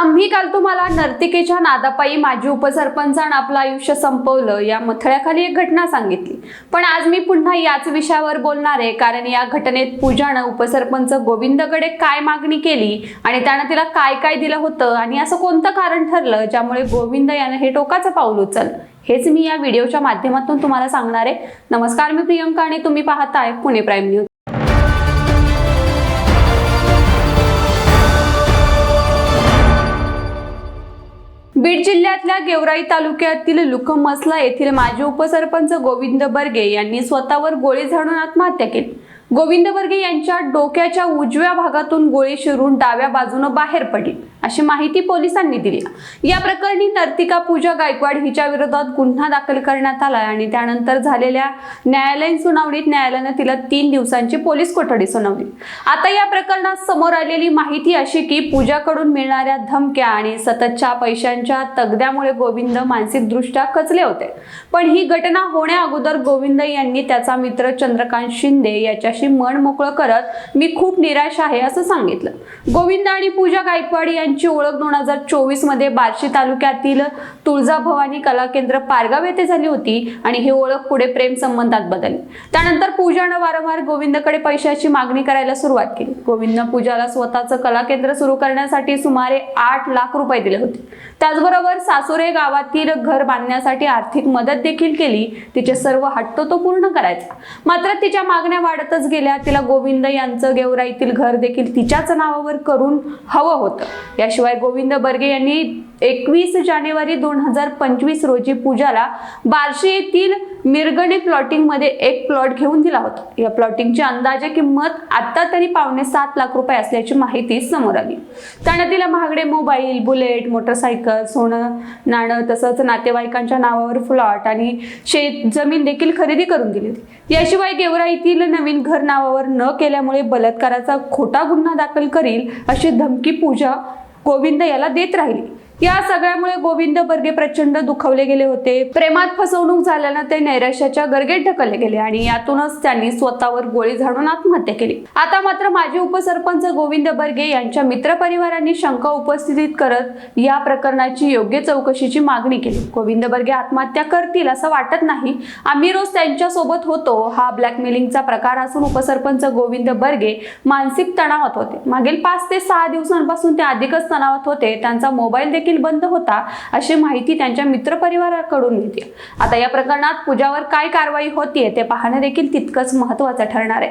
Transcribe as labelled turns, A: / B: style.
A: आम्ही काल तुम्हाला नर्तिकेच्या नादापायी माजी उपसरपंचानं आपलं आयुष्य संपवलं. या मथळ्याखाली एक घटना सांगितली. पण आज मी पुन्हा याच विषयावर बोलणार आहे कारण या घटनेत पूजानं उपसरपंच गोविंदकडे काय मागणी केली आणि त्यानं तिला काय काय दिलं होतं आणि असं कोणतं कारण ठरलं ज्यामुळे गोविंद यानं हे टोकाचं पाऊल उचललं. हेच मी या व्हिडिओच्या माध्यमातून तुम्हाला सांगणार आहे. नमस्कार मी प्रियंका आणि तुम्ही पाहताय पुणे प्राईम न्यूज. बीड जिल्ह्यातल्या गेवराई तालुक्यातील लुकमसला येथील माजी उपसरपंच गोविंद बर्गे यांनी स्वतःवर गोळी झाडून आत्महत्या केली. गोविंद बर्गे यांच्या डोक्याच्या उजव्या भागातून गोळी शिरून डाव्या बाजूनं बाहेर पडली. अशी माहिती पोलिसांनी दिली. या प्रकरणी नर्तिका पूजा गायकवाड हिच्या विरोधात गुन्हा दाखल करण्यात आला आणि त्यानंतर झालेल्या न्यायालयीन सुनावणीत न्यायालयानं तिला तीन दिवसांची पोलीस कोठडी सुनावली. आता या प्रकरणात समोर आलेली माहिती अशी की पूजाकडून मिळणाऱ्या धमक्या आणि सततच्या पैशांच्या तगद्यामुळे गोविंद मानसिकदृष्ट्या खचले होते. पण ही घटना होण्या अगोदर गोविंद यांनी त्याचा मित्र चंद्रकांत शिंदे याच्याशी मन मोकळं करत मी खूप निराश आहे असं सांगितलं. गोविंद आणि पूजा गायकवाड यांची ओळख दोन हजार चोवीसमध्ये बार्शी तालुक्यातील तुळजाभवानी कला केंद्र पारगाव येथे झाली होती आणि ही ओळख पुढे प्रेम संबंधात बदलली. त्यानंतर पूजानं वारंवार गोविंदकडे पैशाची मागणी करायला सुरुवात केली. गोविंदनं पूजाला स्वतःचं कला केंद्र सुरू करण्यासाठी सुमारे आठ लाख रुपये दिले होते. त्याचबरोबर सासुरे गावातील घर बांधण्यासाठी आर्थिक मदत देखील केली. तिचे सर्व हट्ट तो पूर्ण करायचा. मात्र तिच्या मागण्या वाढतच गेल्या. तिला गोविंद यांचं गेवराईतील घर देखील तिच्याच नावावर करून हवं होतं. याशिवाय गोविंद बर्गे यांनी एकवीस जानेवारी दोन हजार पंचवीस रोजी पूजाला बार्शी येथील मिरगणे प्लॉटिंगमध्ये एक प्लॉट घेऊन दिला होता. या प्लॉटिंगची अंदाजे किंमत आता तरी पावणे सात लाख रुपये असल्याची माहिती समोर आली. त्यानं तिला महागडे मोबाईल बुलेट मोटरसायकल सोनं नाणं तसंच नातेवाईकांच्या नावावर प्लॉट आणि शेत जमीन देखील खरेदी करून दिली होती. याशिवाय गेवराईतील नवीन घर नावावर न केल्यामुळे बलात्काराचा खोटा गुन्हा दाखल करील अशी धमकी पूजा गोविंद याला देत राहिली. या सगळ्यामुळे गोविंद बर्गे प्रचंड दुखावले गेले होते. प्रेमात फसवणूक झाल्यानं ते नैराश्याच्या गर्गेत ढकलले गेले आणि यातूनच त्यांनी स्वतःवर गोळी झाडून आत्महत्या केली. आता मात्र माजी उपसरपंच गोविंद बर्गे यांच्या मित्रपरिवारांनी शंका उपस्थित करत या प्रकरणाची योग्य चौकशीची मागणी केली. गोविंद बर्गे आत्महत्या करतील असं वाटत नाही. आम्ही रोज त्यांच्यासोबत होतो. हा ब्लॅकमेलिंगचा प्रकार असून उपसरपंच गोविंद बर्गे मानसिक तणावात होते. मागील पाच ते सहा दिवसांपासून ते अधिकच तणावात होते. त्यांचा मोबाईल देखील देखील बंद होता अशी माहिती त्यांच्या मित्रपरिवाराकडून मिळते. आता या प्रकरणात पूजावर काय कारवाई होतीये ते पाहणं देखील तितकंच महत्वाचं ठरणार आहे.